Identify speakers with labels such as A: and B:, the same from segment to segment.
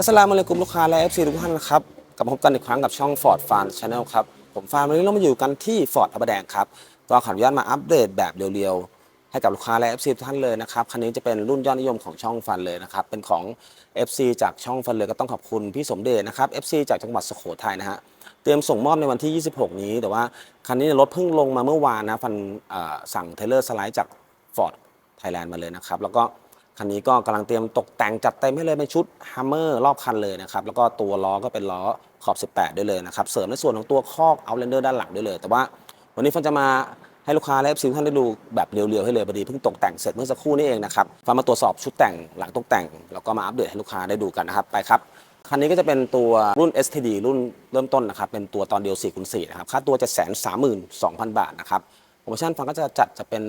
A: อัสลามุอะลัยกุมลูกค้าและ FC ทุกท่านนะครับกลับมาพบกันอีกครั้งกับช่อง Ford Fan Channel ครับ ผมฟานวันนี้เรามาอยู่กันที่ Ford พระประแดงครับก็ขออนุญาตมาอัปเดตแบบเรียวๆ ให้กับลูกค้าและ FC ทุกท่านเลยนะครับ คันนี้จะเป็นรุ่นยอดนิยมของช่องฟันเลยนะครับ เป็นของ FC จากช่องฟันเลยก็ต้องขอบคุณพี่สมเด็จนะครับ FC จากจังหวัดสุโขทัยนะฮะเตรียมส่งมอบในวันที่ 26 นี้ แต่ว่าคันนี้รถเพิ่งลงมาเมื่อวานนะฟันสั่งเทเลอร์สไลด์จาก Ford Thailand มาเลยนะครับแล้วก็ คันนี้ก็กำลังเตรียมตกแต่งจัดเต็มให้เลยเป็นชุด Hammer รอบคันเลยนะครับ แล้วก็ตัวล้อก็เป็นล้อขอบ 18 ด้วยเลยนะครับ เสริมในส่วนของตัวคอก Outlander ด้านหลังด้วยเลย แต่ว่าวันนี้ฟันจะมาให้ลูกค้าและซิลท่านได้ดูแบบเรียวๆให้เลยพอดีเพิ่งตกแต่งเสร็จเมื่อสักครู่นี้เองนะครับฟันมาตรวจสอบชุดแต่งหลังตกแต่ง แล้วก็มาอัปเดตให้ลูกค้าได้ดูกันนะครับไปครับคันนี้ก็จะเป็นตัวรุ่น STD รุ่นเริ่มต้นนะครับเป็นตัวตอนเดียว4คูณ4นะครับค่าตัวจะแสนสามหมื่นสองพันบาทนะครับโปรโมชั่นฟังก็จะจัดจะเป็น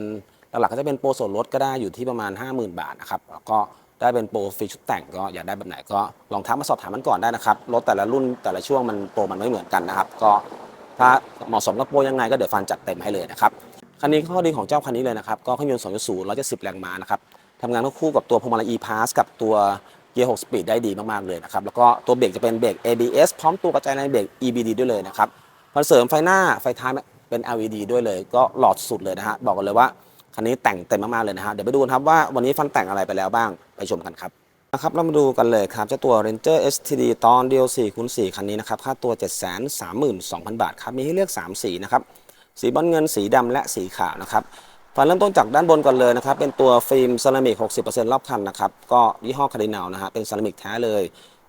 A: หลักๆก็จะเป็นโปรส่วนลดก็ได้อยู่ที่ประมาณ 50,000 บาทนะครับแล้วก็ได้เป็นโปรฟรีชุดแต่งก็อยากได้แบบไหนก็ลองทักมาสอบถามมันก่อนได้นะครับรถแต่ละรุ่นแต่ละช่วงมันโปรมันไม่เหมือนกันนะครับ ก็ถ้าเหมาะสมกับโปรยังไงก็เดี๋ยวฟันจัดเต็มให้เลยนะครับคันนี้ข้อดีของเจ้าคันนี้เลยนะครับก็เครื่องยนต์2.0 170แรงม้านะครับทำงานคู่กับตัวพวงมาลัย e-pass กับตัวเกียร์6สปีดได้ดีมากๆเลยนะครับแล้วก็ตัวเบรกจะเป็นเบรก ABS พร้อมตัวกระจายแรงเบรก EBD ด้วยเลยนะครับคอนเสริมไฟหน้าไฟท้ายเป็น LED ด้วยเลย ก็หลอดสุดเลยนะฮะบอกกันเลยว่า คันนี้แต่งเต็มมากๆเลยนะฮะเดี๋ยวไปดูกันครับว่าวันนี้ฟันแต่งอะไรไปแล้วบ้างไปชมกันครับนะครับเรามาดูกันเลยครับเจ้าตัว Ranger STD ตอนเดียว4คูณ4คันนี้นะครับค่าตัว 732,000 บาทครับมีให้เลือก 3 สีนะครับสีบอลเงินสีดำและสีขาวนะครับฟันเริ่มต้นจากด้านบนก่อนเลยนะครับ เป็นตัวฟิล์มเซรามิก 60%รอบคันนะครับ ก็ยี่ห้อคาร์ดินาลนะฮะ เป็นเซรามิกแท้เลย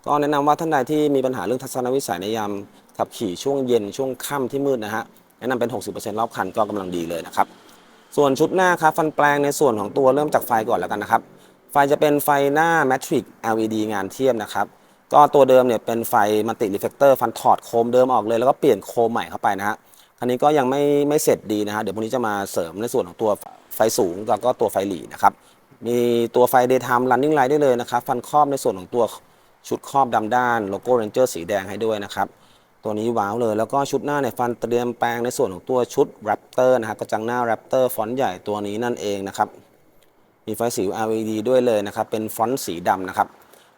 A: ก็แนะนำว่าท่านใดที่มีปัญหาเรื่องทัศนวิสัยในยามขับขี่ช่วงเย็นช่วงค่ำที่มืดนะฮะ แนะนำเป็น 60%รอบคันก็กำลังดีเลยนะครับ ส่วนชุดหน้าครับฟันแปลงในส่วนของตัวเริ่มจากไฟก่อนแล้วกันนะครับ ไฟจะเป็นไฟหน้า Matrix LED งานเทียมนะครับ ก็ตัวเดิมเนี่ยเป็นไฟมัลติรีเฟกเตอร์ฟันถอดโคมเดิมออกเลยแล้วก็เปลี่ยนโคมใหม่เข้าไปนะฮะคันนี้ก็ยังไม่ไม่เสร็จดีนะฮะเดี๋ยวพรุ่งนี้จะมาเสริมในส่วนของตัวไฟสูงแล้วก็ตัวไฟหลีนะครับมีตัวไฟ daytime running light ได้เลยนะครับ ฟันครอบในส่วนของตัวชุดครอบดำด้านโลโก้ Ranger สีแดงให้ด้วยนะครับ ตัวนี้ว้าวเลย แล้วก็ชุดหน้าเนี่ยฟันเตรียมแปลงในส่วนของตัวชุด Raptor นะครับกระจังหน้า Raptor ฟอนต์ใหญ่ตัวนี้นั่นเองนะครับ มีไฟสี LED ด้วยเลยนะครับ เป็นฟอนต์สีดำนะครับ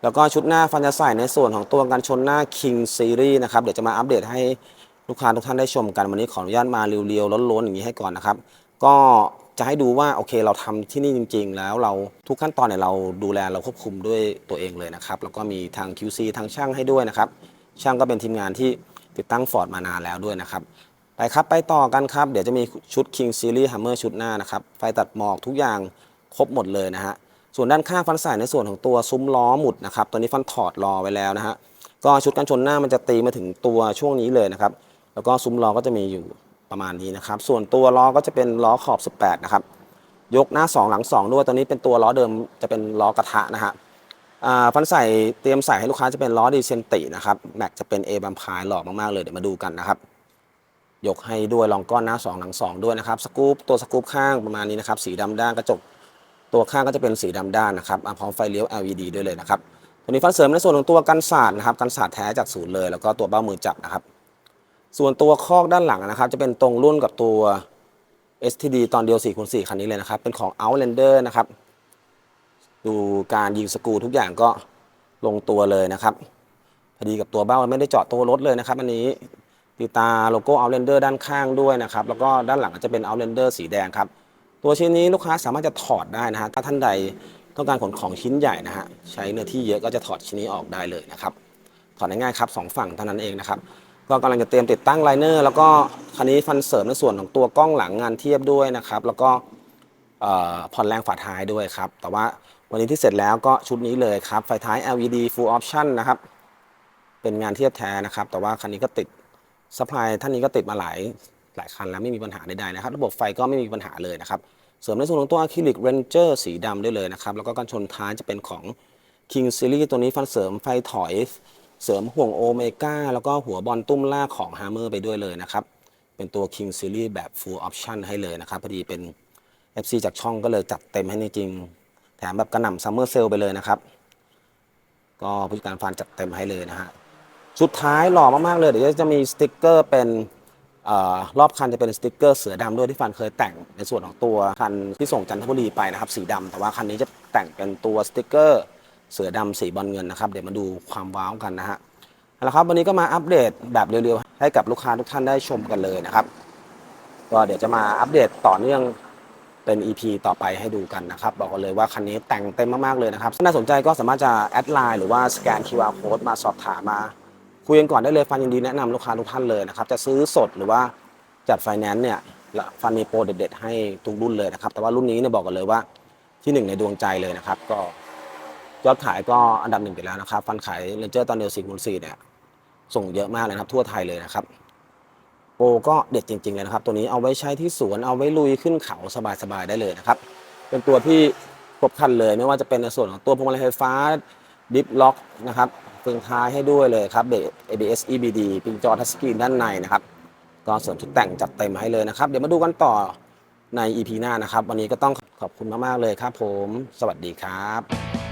A: แล้วก็ชุดหน้าฟันจะใส่ในส่วนของตัวกันชนหน้า King Series นะครับ เดี๋ยวจะมาอัปเดตให้ลูกค้าทุกท่านได้ชมกันวันนี้ขออนุญาตมาเรียวๆล้นๆอย่างนี้ให้ก่อนนะครับ ก็จะให้ดูว่าโอเคเราทำที่นี่จริง ๆ แล้วเราทุกขั้นตอนเนี่ยเราดูแลเราควบคุมด้วยตัวเองเลยนะครับ แล้วก็มีทาง QC ทางช่างให้ด้วยนะครับ ช่างก็เป็นทีมงานที่ ติดตั้ง Ford มานานแล้วด้วยนะครับไปครับไปต่อกันครับ เดี๋ยวจะมีชุด King Series Hammer ชุดหน้านะครับ ไฟตัดหมอกทุกอย่างครบหมดเลยนะฮะส่วนด้านข้างฟันใส่ในส่วนของตัวซุ้มล้อหมุดนะครับตัวนี้ฟันถอดรอไว้แล้วนะฮะก็ชุดกันชนหน้ามันจะตีมาถึงตัวช่วงนี้เลยนะครับ แล้วก็ซุ้มล้อก็จะมีอยู่ประมาณนี้นะครับ ส่วนตัวล้อก็จะเป็นล้อขอบ 18 นะครับ ยกหน้า 2 หลัง 2 ด้วย ตัวนี้เป็นตัวล้อเดิมจะเป็นล้อกระทะนะฮะ ฟันใส่เตรียมใส่ให้ลูกค้าจะเป็นล้อดีเซนตินะครับแม็กจะเป็น A บัมพายหล่อมากๆเลยเดี๋ยวมาดูกันนะครับ ยกให้ด้วยรองก้อนหน้า 2 หลัง 2 ด้วยนะครับสกู๊ปตัวสกู๊ปข้างประมาณนี้นะครับสีดำด้านกระจก ตัวข้างก็จะเป็นสีดำด้านนะครับพร้อมไฟเลี้ยว LED ด้วยเลยนะครับตัวนี้ฟันเสริมในส่วนของตัวกันศาสตร์นะครับกันศาสตร์แท้จากศูนย์เลย แล้วก็ตัวเบ้ามือจับนะครับ ส่วนตัวคอกด้านหลังนะครับ จะเป็นตรงรุ่นกับตัว STD ตอนเดียว4คูณ4คันนี้เลยนะครับเป็นของ Outlander นะครับ ดูการยิงสกูทุกอย่างก็ลงตัวเลยนะครับพอดีกับตัวเบ้าไม่ได้เจาะตัวรถเลยนะครับ อันนี้ติตาโลโก้ Outlander ด้านข้างด้วยนะครับ แล้วก็ด้านหลังจะเป็น Outlander สีแดงครับ ตัวชิ้นนี้ลูกค้าสามารถจะถอดได้นะฮะถ้าท่านใดต้องการขนของชิ้นใหญ่นะฮะใช้เนื้อที่เยอะก็จะถอดชิ้นนี้ออกได้เลยนะครับถอดง่ายๆครับสองฝั่งเท่านั้นเองนะครับก็กำลังจะเตรียมติดตั้งไลเนอร์แล้วก็คันนี้ฟันเสริมในส่วนของตัวกล้องหลังงานเทียบด้วยนะครับ แล้วก็ ผ่อนแรงฝาท้ายด้วยครับ แต่ว่าวันนี้ที่เสร็จแล้วก็ชุดนี้เลยครับ ไฟท้าย LED full option นะครับ เป็นงานเทียบแท้นะครับ แต่ว่าคันนี้ก็ติดสปายท่านนี้ก็ติดมาหลายหลายคันแล้วไม่มีปัญหาใดๆนะครับ ระบบไฟก็ไม่มีปัญหาเลยนะครับ เสริมในส่วนของตัวอะคริลิกเรนเจอร์สีดำได้เลยนะครับ แล้วก็กันชนท้ายจะเป็นของ King Series ตัวนี้ฟันเสริมไฟถอย เสริมห่วงโอเมก้าแล้วก็หัวบอลตุ้มล่าของ Hammer ไปด้วยเลยนะครับ เป็นตัว King Series แบบ Full Option ให้เลยนะครับพอดีเป็น FC จากช่องก็เลยจัดเต็มให้จริง แถมแบบกระหน่ำซัมเมอร์เซลไปเลยนะครับ ก็ผู้จัดการฟันจัดเต็มให้เลยนะฮะ สุดท้ายหล่อมาก ๆ เลย เดี๋ยวจะมีสติกเกอร์เป็นอรอบคันจะเป็นสติกเกอร์เสือดำด้วยที่ฟันเคยแต่งในส่วนของตัวคันที่ส่งจันทบุรีไปนะครับ สีดำแต่ว่าคันนี้จะแต่งเป็นตัวสติกเกอร์เสือดำสีบอลเงินนะครับ เดี๋ยวมาดูความว้าวกันนะฮะเอาละครับวันนี้ก็มาอัปเดตแบบเร็วๆให้กับลูกค้าทุกท่านได้ชมกันเลยนะครับ ก็เดี๋ยวจะมาอัปเดตต่อเนื่อง เป็น EP ต่อไปให้ดูกันนะครับ บอกกันเลยว่าคันนี้แต่งเต็มมาก ๆ เลยนะครับถ้าน่าสนใจก็สามารถจะแอดไลน์หรือว่าสแกน QR code มาสอบถามมา คุยกันก่อนได้เลยฟันยินดีแนะนำลูกค้าทุกท่านเลยนะครับ จะซื้อสดหรือว่าจัดไฟแนนซ์เนี่ยฟันมีโปรเด็ดๆให้ทุกรุ่นเลยนะครับ แต่ว่ารุ่นนี้เนี่ยบอกกันเลยว่าที่หนึ่งในดวงใจเลยนะครับ ก็ยอดขายก็อันดับหนึ่งไปแล้วนะครับ ฟันขายเลนเจอร์ตอนเดียวสี่คูณสี่เนี่ยส่งเยอะมากเลยครับทั่วไทยเลยนะครับ โปรก็เด็ดจริงๆเลยนะครับ ตัวนี้เอาไว้ใช้ที่สวนเอาไว้ลุยขึ้นเขาสบายๆได้เลยนะครับ เป็นตัวที่ครบครันเลยไม่ว่าจะเป็นในส่วนของตัวพวงมาลัยไฟฟ้าดิฟล็อกนะครับเฟืองท้ายให้ด้วยเลยครับเบรก ABS EBD ปิงจอทัชสกรีนด้านในนะครับก็ส่วนชุดแต่งจัดเต็มมาให้เลยนะครับ เดี๋ยวมาดูกันต่อใน EP หน้านะครับ วันนี้ก็ต้องขอบคุณมากๆเลยครับผม สวัสดีครับ